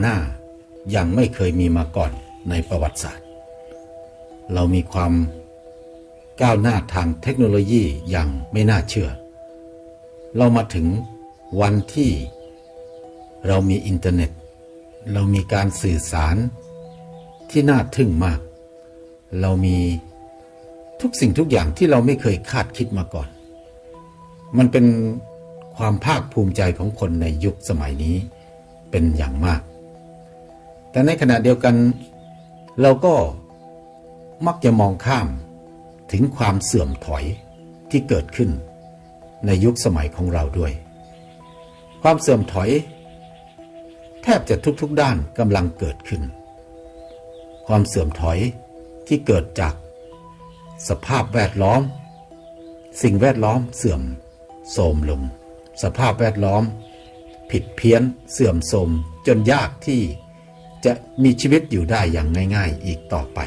หน้ายังไม่เคยมีมาก่อนในประวัติศาสตร์ เรามีความก้าวหน้าทางเทคโนโลยีอย่างไม่น่าเชื่อ เรามาถึงวันที่เรามีอินเทอร์เน็ต เรามีการสื่อสารที่น่าทึ่งมาก เรามีทุกสิ่งทุกอย่างที่เราไม่เคยคาดคิดมาก่อน มันเป็นความภาคภูมิใจของคนในยุคสมัยนี้เป็นอย่างมาก แต่ในขณะเดียวกัน เราก็มักจะมองข้ามถึงความเสื่อมถอยที่เกิดขึ้นในยุคสมัยของเราด้วย ความเสื่อมถอย แทบจะทุกๆด้านกำลังเกิดขึ้น ความเสื่อมถอยที่เกิดจาก สภาพแวดล้อม สิ่งแวดล้อมเสื่อมโทรมลง สภาพแวดล้อม ผิดเพี้ยนเสื่อมโทรมจนยากที่ จะมีชีวิตอยู่ได้อย่างง่าย ๆอีกต่อไป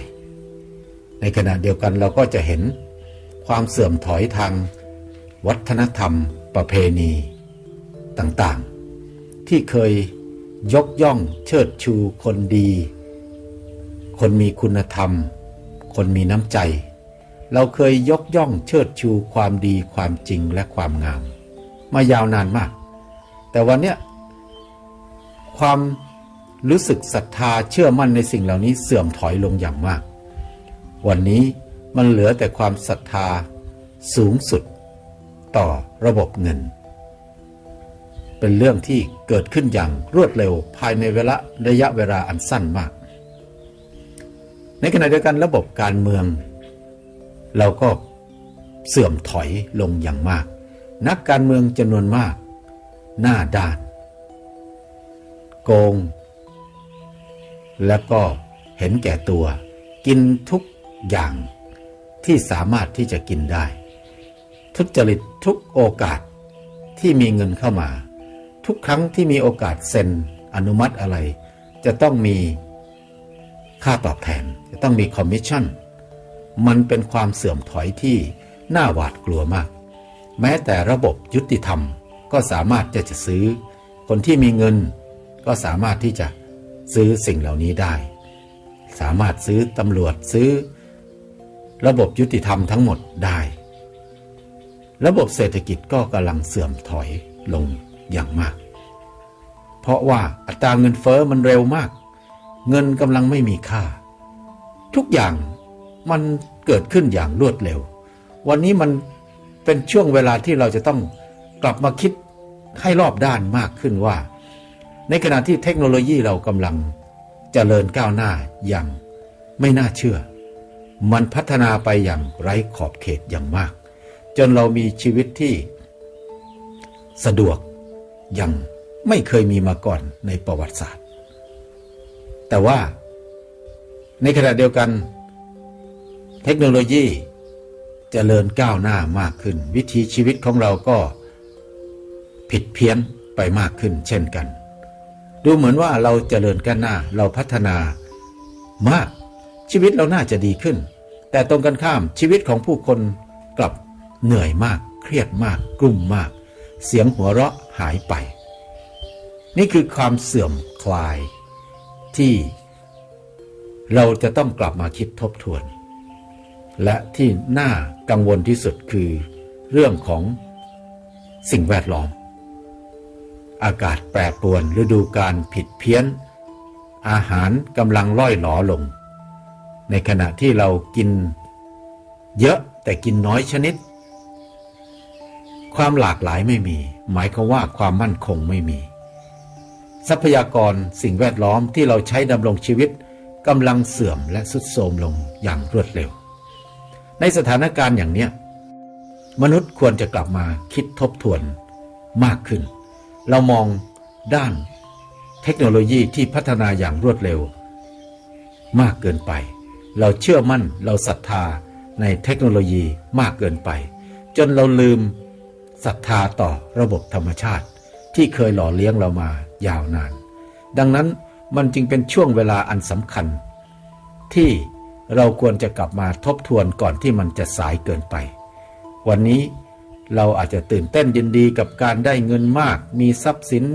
ในขณะเดียวกันเราก็จะเห็นความเสื่อมถอยทาง วัฒนธรรม ประเพณี ต่างๆ ที่เคยยกย่องเชิดชูคนดี คนมีคุณธรรม คนมีน้ำใจ เราเคยยกย่องเชิดชูความดีความจริงและความงาม มายาวนานมาก แต่วันเนี้ยความ รู้สึกศรัทธาเชื่อมั่นในสิ่งเหล่านี้เสื่อมถอยลงอย่างมาก วันนี้มันเหลือแต่ความศรัทธาสูงสุด ต่อระบบเงิน เป็นเรื่องที่เกิดขึ้นอย่างรวดเร็วภายในเวลาระยะเวลาอันสั้นมาก ในขณะเดียวกันระบบการเมือง เราก็เสื่อมถอยลงอย่างมาก นักการเมืองจำนวนมาก หน้าด้าน โกง แล้วก็เห็นแก่ตัว กินทุกอย่างที่สามารถที่จะกินได้ ทุจริตทุกโอกาสที่มีเงินเข้ามา ทุกครั้งที่มีโอกาสเซ็นอนุมัติอะไร จะต้องมีค่าตอบแทน จะต้องมีคอมมิชชั่น มันเป็นความเสื่อมถอยที่น่าหวาดกลัวมาก แม้แต่ระบบยุติธรรมก็สามารถจะจะซื้อ คนที่มีเงินก็สามารถที่จะ ซื้อสิ่งเหล่านี้ได้ สามารถซื้อตำรวจซื้อ ระบบยุติธรรมทั้งหมดได้ ระบบเศรษฐกิจก็กำลังเสื่อมถอยลงอย่างมาก เพราะว่าอัตราเงินเฟอ้อมันเร็วมาก เงินกำลังไม่มีค่า ทุกอย่างมันเกิดขึ้นอย่างรวดเร็ว วันนี้มันเป็นช่วงเวลาที่เราจะต้องกลับมาคิดให้รอบด้านมากขึ้นว่า ในขณะที่เทคโนโลยีเรากำลังเจริญก้าวหน้าอย่างไม่น่าเชื่อ มันพัฒนาไปอย่างไร้ขอบเขตอย่างมาก จนเรามีชีวิตที่ สะดวกอย่างไม่เคยมีมาก่อนในประวัติศาสตร์ แต่ว่า ในขณะเดียวกัน เทคโนโลยีจเจริญก้าวหน้ามากขึ้น วิถีชีวิตของเราก็ผิดเพี้ยนไปมากขึ้นเช่นกัน ดูเหมือนว่าเราเจริญก้าวหน้าเราพัฒนามาก ชีวิตเราน่าจะดีขึ้น แต่ตรงกันข้ามชีวิตของผู้คนกลับเหนื่อยมาก เครียดมาก กลุ่มมาก เสียงหัวเราะหายไป นี่คือความเสื่อมคลายที่เราจะต้องกลับมาคิดทบทวน และที่น่ากังวลที่สุดคือเรื่องของสิ่งแวดล้อม อากาศแปรปรวนฤดูการผิดเพี้ยน อาหารกำลังล่อยหลอลง ในขณะที่เรากินเยอะแต่กินน้อยชนิด ความหลากหลายไม่มี หมายความว่าความมั่นคงไม่มี ทรัพยากรสิ่งแวดล้อมที่เราใช้ดำรงชีวิตกำลังเสื่อมและสุดโทรมลงอย่างรวดเร็ว ในสถานการณ์อย่างเนี้ยมนุษย์ควรจะกลับมาคิดทบทวนมากขึ้น เรามองด้านเทคโนโลยีที่พัฒนาอย่างรวดเร็ว มากเกินไป เราเชื่อมั่นเราศรัทธาในเทคโนโลยีมากเกินไป จนเราลืมศรัทธาต่อระบบธรรมชาติ ที่เคยหล่อเลี้ยงเรามายาวนาน ดังนั้นมันจึงเป็นช่วงเวลาอันสำคัญ ที่เราควรจะกลับมาทบทวนก่อนที่มันจะสายเกินไป วันนี้ เราอาจจะตื่นเต้นยินดีกับการได้เงินมาก มีทรัพย์สิน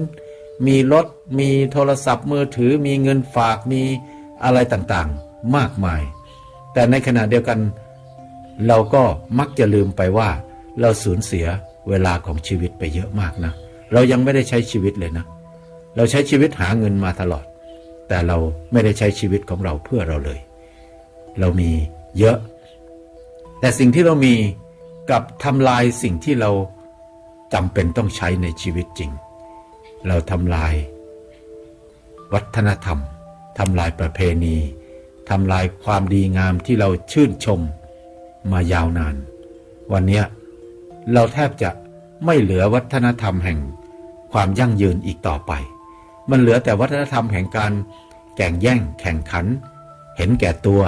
มีรถ มีโทรศัพท์มือถือ มีเงินฝาก มีอะไรต่างๆ มากมาย แต่ในขณะเดียวกัน เราก็มักจะลืมไปว่า เราสูญเสียเวลาของชีวิตไปเยอะมากนะ เรายังไม่ได้ใช้ชีวิตเลยนะ เราใช้ชีวิตหาเงินมาตลอด แต่เราไม่ได้ใช้ชีวิตของเราเพื่อเราเลย เรามีเยอะ แต่สิ่งที่เรามี กับทำลายสิ่งที่เราจำเป็นต้องใช้ในชีวิตจริง เราทำลาย วัฒนธรรมทำลายประเพณีทำลายความดีงามที่เราชื่นชมมายาวนาน วันนี้เราแทบจะไม่เหลือวัฒนธรรมแห่งความยั่งยืนอีกต่อไป มันเหลือแต่วัฒนธรรมแห่งการแข่งแย่งแข่งขัน เห็นแก่ตัว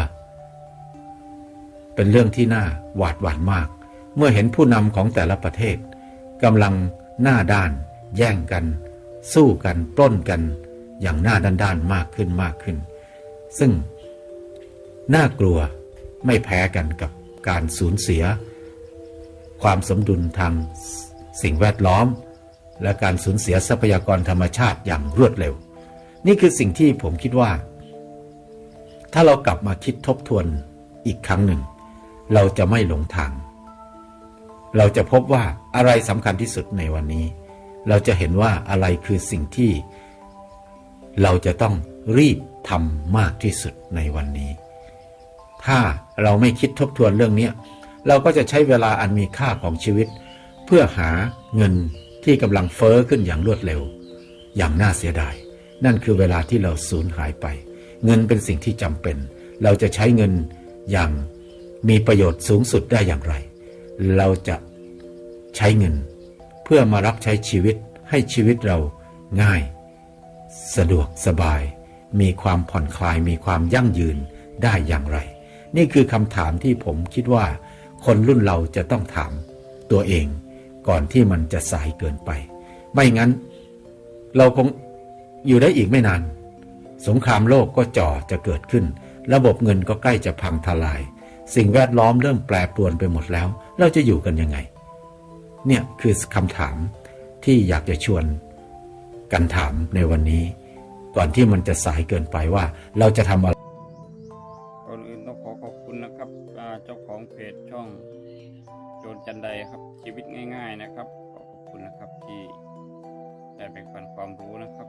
เป็นเรื่องที่น่าหวาดหวั่นมาก มื่อเห็นผู้นำของแต่ละประเทศกำลังหน้าด้าน แย่งกัน สู้กันปล้นกัน อย่างหน้าด้านๆมากขึ้นมากขึ้น ซึ่งน่ากลัวไม่แพ้กันกับการสูญเสีย ความสมดุลทางสิ่งแวดล้อม และการสูญเสียทรัพยากรธรรมชาติอย่างรวดเร็ว นี่คือสิ่งที่ผมคิดว่า ถ้าเรากลับมาคิดทบทวนอีกครั้งหนึ่ง เราจะไม่หลงทาง เราจะพบว่าอะไรสำคัญที่สุดในวันนี้ เราจะเห็นว่าอะไรคือสิ่งที่ เราจะต้องรีบทำมากที่สุดในวันนี้ ถ้าเราไม่คิดทบทวนเรื่องนี้เราก็จะใช้เวลาอันมีค่าของชีวิต เพื่อหาเงินที่กำลังเฟอ้อขึ้นอย่างรวดเร็ว อย่างน่าเสียดาย นั่นคือเวลาที่เราสูญหายไป เงินเป็นสิ่งที่จำเป็น เราจะใช้เงินอย่างมีประโยชน์สูงสุดได้อย่างไร เราจะใช้เงิน เพื่อมารับใช้ชีวิตให้ชีวิตเราง่าย สะดวกสบาย มีความผ่อนคลายมีความยั่งยืนได้อย่างไร นี่คือคำถามที่ผมคิดว่า คนรุ่นเราจะต้องถามตัวเอง ก่อนที่มันจะสายเกินไป ไม่งั้น เราคงอยู่ได้อีกไม่นาน สงครามโลกก็จ่อจะเกิดขึ้น ระบบเงินก็ใกล้จะพังทลาย สิ่งแวดล้อมเริ่มแปรปรวนไปหมดแล้ว เราจะอยู่กันยังไง เนี่ยคือคำถามที่อยากจะชวนกันถามในวันนี้ ก่อนที่มันจะสายเกินไปว่าเราจะทำอะไรก่อนอื่นต้องขอขอบคุณนะครับเจ้าของเพจช่องโจนจันไดครับ ชีวิตง่าย ๆนะครับ ขอขอบคุณนะครับที่ได้แบ่งปันความรู้นะครับ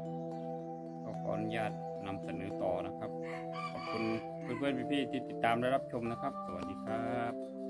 ก็ขออนุญาตนำเสนอต่อนะครับ ขอบคุณเพื่อนๆพี่ๆที่ติดตามและรับชมนะครับ สวัสดีครับ